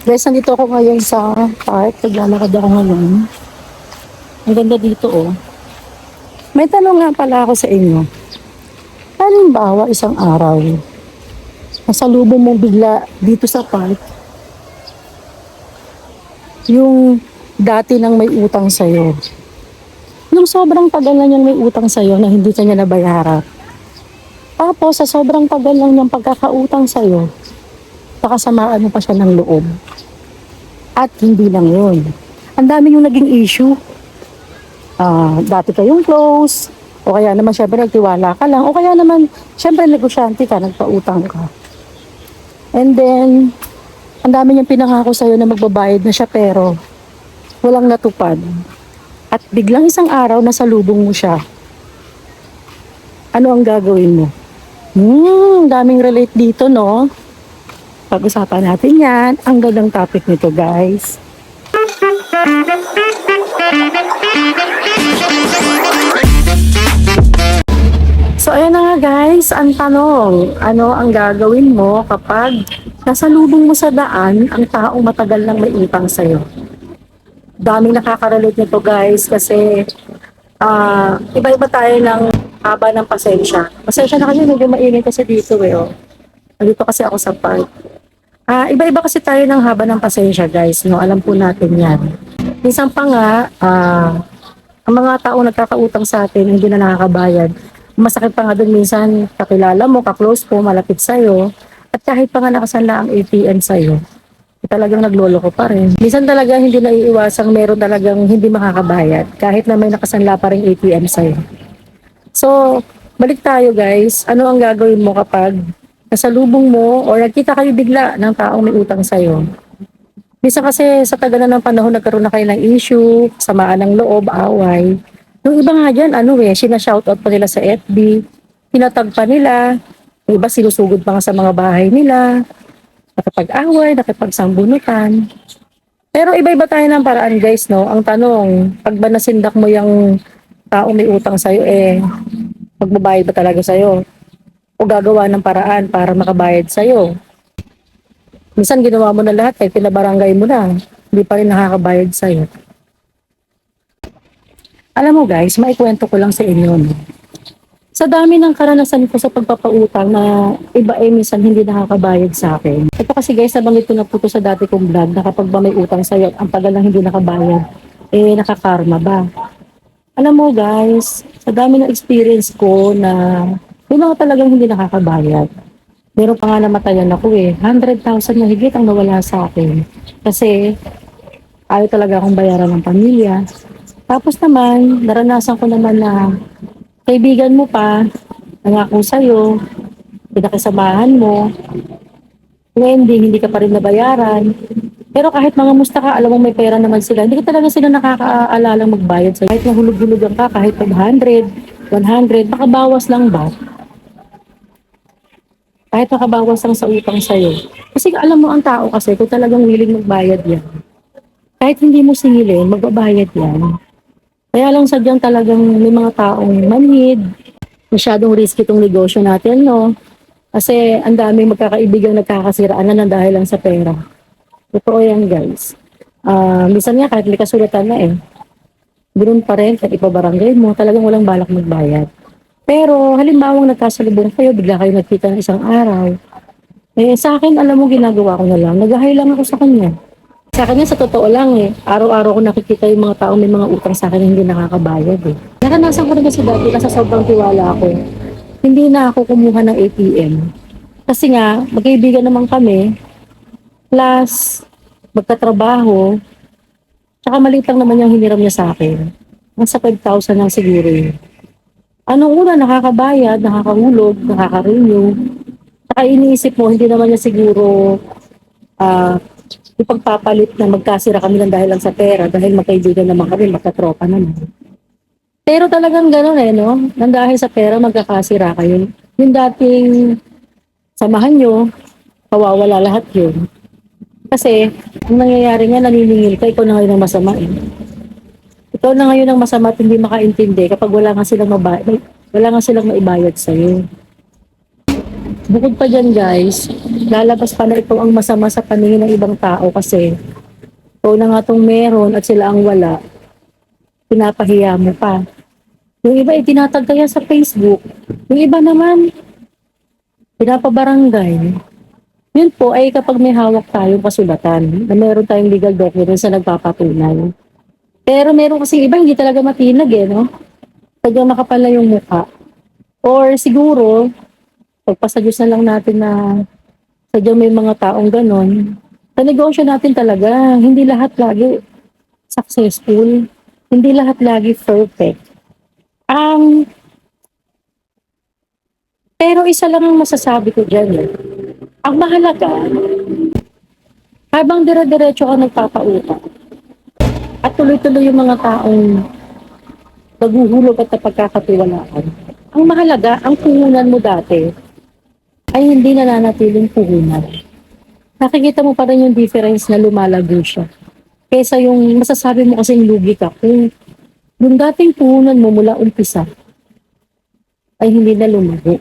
Guys, nandito ako ngayon sa park. Naglalakad ako ngayon. Ang ganda dito, oh. May tanong nga pala ako sa inyo. Halimbawa, isang araw, nasa lubo mo bigla dito sa park, yung dati nang may utang sa'yo. Yung sobrang tagal na niyang may utang sa'yo na hindi ka niya nabayaran. Tapos, sa sobrang tagal lang niyang pagkakautang sa'yo, pakasamaan mo pa siya ng loob. At hindi lang yun. Ang dami yung naging issue. Ah, dati kayong close, o kaya naman syempre nagtiwala ka lang, o kaya naman syempre negosyante ka, nagpautang ka. And then, ang dami niyang pinangako sa'yo na magbabayad na siya pero walang natupad. At biglang isang araw nasa lubong mo siya. Ano ang gagawin mo? Hmm, daming relate dito, no? Pag-usapan natin yan. Ang gandang topic nito, guys. So, ayan na nga guys, ang tanong, ano ang gagawin mo kapag nasa lubong mo sa daan ang taong matagal nang may utang sa'yo? Daming nakaka-relate nito guys kasi ah, iba-iba tayo ng haba ng pasensya. Pasensya na kasi medyo maingay kasi dito eh. Oh. Dito kasi ako sa park. Ah, iba-iba kasi tayo ng haba ng pasensya, guys, no? Alam po natin 'yan. Minsan pa nga, ah, ang mga tao nagkakautang sa atin, hindi na nakakabayad. Masakit pa nga doon minsan, kakilala mo, ka-close po, malapit sa'yo, at kahit pa nga nakasanla ang ATM sa'yo, talagang nagloloko pa rin. Minsan talaga hindi naiiwasang meron talagang hindi makakabayad, kahit na may nakasanla pa rin ATM sa'yo. So, balik tayo guys. Ano ang gagawin mo kapag nasa lubong mo or nagkita kayo bigla ng taong may utang sa'yo? Bisa kasi sa tagal na ng panahon nagkaroon na kayo ng issue, samaan ng loob, away. Yung iba nga dyan, ano eh, sinashoutout pa nila sa FB, tinatag pa nila, yung iba sinusugod pa nga sa mga bahay nila, nakapag-away, nakipagsambunutan. Pero iba-iba tayo ng paraan guys, no? Ang tanong, pag ba nasindak mo yung taong may utang sa'yo, eh, magbabayad ba talaga sa'yo? O gagawa ng paraan para makabayad sa'yo? Minsan ginawa mo na lahat, eh, pinabarangay mo na, hindi pa rin nakakabayad sa'yo. Alam mo guys, maikwento ko lang sa inyo. No? Sa dami ng karanasan ko sa pagpapautang na iba eh minsan hindi nakakabayad sa akin. Ito kasi guys, nabanggit ko na po to sa dati kong vlog na kapag ba may utang sa'yo at ang tagal na hindi nakabayad, eh nakakarma ba? Alam mo guys, sa dami ng experience ko na may mga talagang hindi nakakabayad. Meron pa nga namatayan ako eh. 100,000 na higit ang nawala sa akin. Kasi ayaw talaga akong bayaran ng pamilya. Tapos naman, naranasan ko naman na kaibigan mo pa, nangako sa'yo, pinakisamahan mo, ngayon hindi, hindi ka pa rin nabayaran. Pero kahit mga musta ka, alam mo may pera naman sila, hindi ka talaga sila nakakaalala magbayad sa'yo. Kahit nahulog-hulugan ka, kahit 500, 100, makabawas lang ba? Kahit makabawas lang sa utang sa'yo. Kasi alam mo ang tao kasi, kung talagang willing magbayad yan, kahit hindi mo singilin, magbabayad yan. Kaya lang sadyang talagang may mga taong manhid, masyadong risky itong negosyo natin, no? Kasi ang daming magkakaibigan nagkakasiraan na ng dahil lang sa pera. Totoo yan, guys. Ah, minsan nga kahit may kasulatan na eh. Ganoon pa rin, kahit ipabarangay mo, talagang walang balak magbayad. Pero halimbawa nagkasalubong kayo, bigla kayo nagkita ng isang araw. Eh, sa akin, alam mo, ginagawa ko na lang. Nag-hi lang ako sa kanya. Sa kanya, sa totoo lang eh, araw-araw ko nakikita yung mga tao may mga utang sa akin na hindi nakakabayad eh. Naranasan ko rin kasi dati kasi sobrang tiwala ako. Hindi na ako kumuha ng ATM. Kasi nga, magkaibigan naman kami, plus magkatrabaho, tsaka maliit lang naman yung hiniram niya sa akin. Nasa 5,000 lang siguro yun. Anong una, nakakabayad, nakakahulog, nakaka-renew. Tsaka iniisip mo, hindi naman niya siguro ah ipagpapalit na magkasira kami ng dahil lang sa pera dahil magkaibigan naman kami, magkatropa naman. Pero talagang gano'n eh, no? Nang dahil sa pera, magkakasira kayo. Yung dating samahan nyo, kawawala lahat yun. Kasi, ang nangyayari nga, naniningil ka, ikaw na ngayon ang masama eh. Ikaw na ngayon ang masama at hindi makaintindi kapag wala nga silang mabayad, wala nga silang maibayad sa'yo. bukod pa dyan guys, lalabas pa na ito ang masama sa paningin ng ibang tao kasi ito na nga itong meron at sila ang wala, pinapahiya mo pa. Yung iba ay tinatag kaya sa Facebook. Yung iba naman, pinapabarangay. Yun po ay kapag may hawak tayong kasulatan na meron tayong legal documents na nagpapatunay. Pero meron kasi iba hindi talaga matinag eh, no? Tagang makapala yung mukha. Or siguro, pagpasadyos na lang natin na sadyang may mga taong ganon. Sa negosyo natin talaga, hindi lahat lagi successful. Hindi lahat lagi perfect. Ang pero isa lang ang masasabi ko dyan. Eh. Ang mahalaga, habang dire-diretso ka nagpapautang, at tuloy-tuloy yung mga taong naghuhulog at napagkakatiwalaan, ang mahalaga, ang puhunan mo dati ay hindi nananatiling puhunan. Nakikita mo pa rin yung difference na lumalago siya. Kesa yung masasabi mo kasing lugi ka, kung yung dating puhunan mo mula umpisa ay hindi na lumago.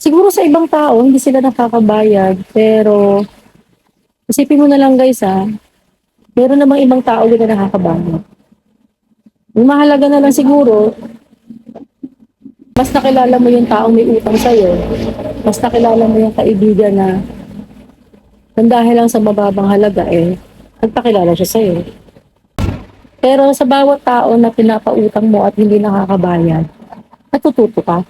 Siguro sa ibang tao, hindi sila nakakabayad, pero isipin mo na lang guys ha, meron namang ibang tao na nakakabayad. Yung mahalaga na lang siguro, mas nakilala mo yung taong may utang sa'yo, mas nakilala mo yung kaibigan na nang dahil lang sa mababang halaga eh, nagpakilala siya sa'yo. Pero sa bawat tao na pinapautang mo at hindi nakakabayad, natututo ka.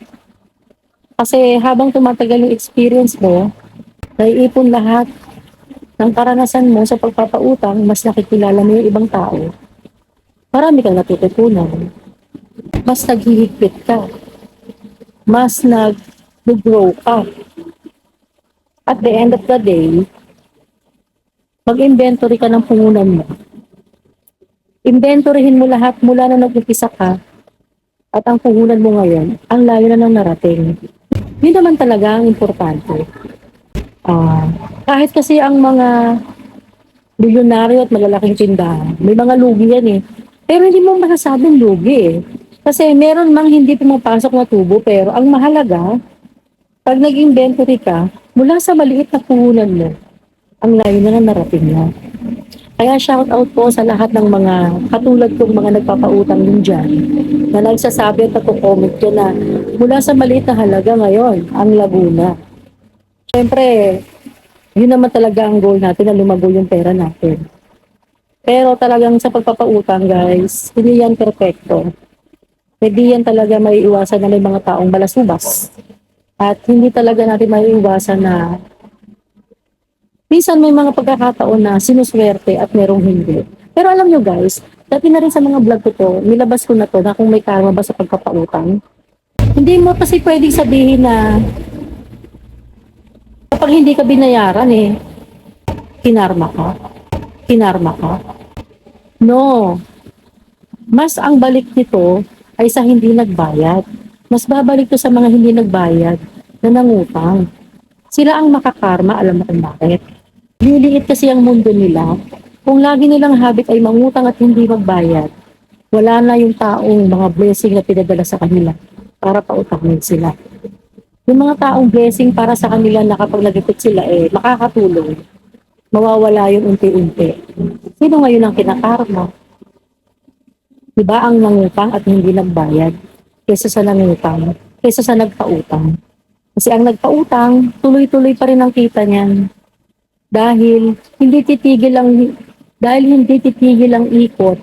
Kasi habang tumatagal yung experience mo, naiipon lahat ng karanasan mo sa pagpapautang, mas nakikilala mo yung ibang tao. Marami kang natututunan. Mas naghihigpit ka. Mas nag-grow ka. At the end of the day, mag-inventory ka ng pungunan mo. Inventoryhin mo lahat mula na nag-umpisa ka at ang puhunan mo ngayon, ang layo na ng narating. Yun naman talaga ang importante. Ah, kahit kasi ang mga bilyonaryo at malalaking tindahan, may mga lugi yan eh. Pero hindi mo masasabing lugi eh. Kasi meron mang hindi pumapasok na tubo, pero ang mahalaga, pag nag-inventory ka, mula sa maliit na puhunan mo, ang layo na ng narating mo. Kaya shout out po sa lahat ng mga katulad kong mga nagpapautang din dyan na nagsasabi at nagko-comment dyan na mula sa maliit na halaga ngayon, ang Laguna. Siyempre, yun naman talaga ang goal natin na lumago yung pera natin. Pero talagang sa pagpapautang guys, hindi yan perfecto. Hindi yan talaga may iwasan na may mga taong balasubas. At hindi talaga natin may iwasan na minsan may mga pagkakataon na sinuswerte at merong hindi. Pero alam nyo guys, dati na rin sa mga vlog ko to, nilabas ko na to na kung may karma ba sa pagpapautang. Hindi mo kasi pwedeng sabihin na kapag hindi ka binayaran eh, kinarma ka. Kinarma ka. No. Mas ang balik nito ay sa hindi nagbayad. Mas babalik to sa mga hindi nagbayad na nangutang. Sila ang makakarma, alam mo kung bakit. Liliit kasi ang mundo nila. Kung lagi nilang habit ay mangutang at hindi magbayad, wala na yung taong mga blessing na pinadala sa kanila para pautangin sila. Yung mga taong blessing para sa kanila na kapag nagipit sila eh, makakatulong. Mawawala yung unti-unti. Sino ngayon ang kinakarma? Diba ang nangutang at hindi nagbayad kaysa sa nangutang, kaysa sa nagpautang. Kasi ang nagpautang, tuloy-tuloy pa rin ang kita niyan. Dahil hindi titigil ang dahil hindi titigil ang ikot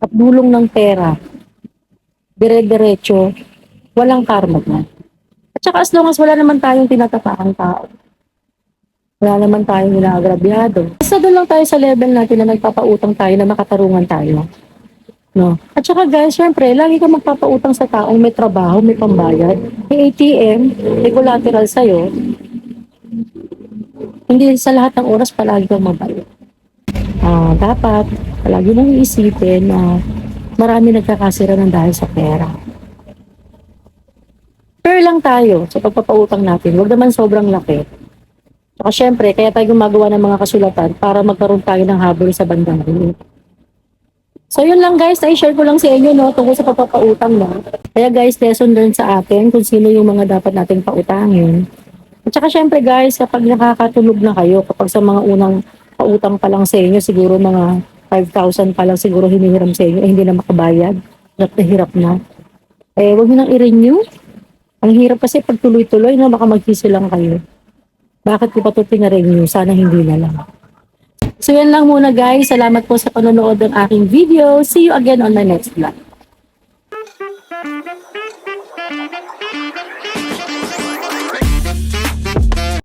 at dulong ng pera. Dire-diretso, walang karma na. At saka as long as wala naman tayong tinatapakang tao. Wala naman tayong inaagrabyado. Basta doon lang tayo sa level natin na nagpapautang tayo na makatarungan tayo. No. At saka guys, syempre, lagi ka magpapautang sa taong may trabaho, may pambayad, may ATM, may collateral sa'yo. Hindi sa lahat ng oras palagi kang mabayad. Ah, dapat, palagi mong iisipin na marami nagkakasira ng dahil sa pera. Lang tayo sa pagpapautang natin. Huwag naman sobrang laki. Saka syempre, kaya tayo gumagawa ng mga kasulatan para magkaroon tayo ng habol sa bandang rin. So yun lang guys, i-share ko lang sa inyo no, tungkol sa papapautang no. Kaya guys, lesson learned sa atin kung sino yung mga dapat nating pautangin. At saka syempre guys, kapag nakakatulog na kayo, kapag sa mga unang pautang pa lang sa inyo, siguro mga 5,000 pa lang siguro hinihiram sa inyo, eh, hindi na makabayad. Hirap na na. Eh, wag nyo nang i-renew. Ang hirap kasi pag tuloy-tuloy, no, baka maghisi lang kayo. Bakit ko pa ito pinarenew? Sana hindi na lang. So yan lang muna guys. Salamat po sa panonood ng aking video. See you again on my next vlog.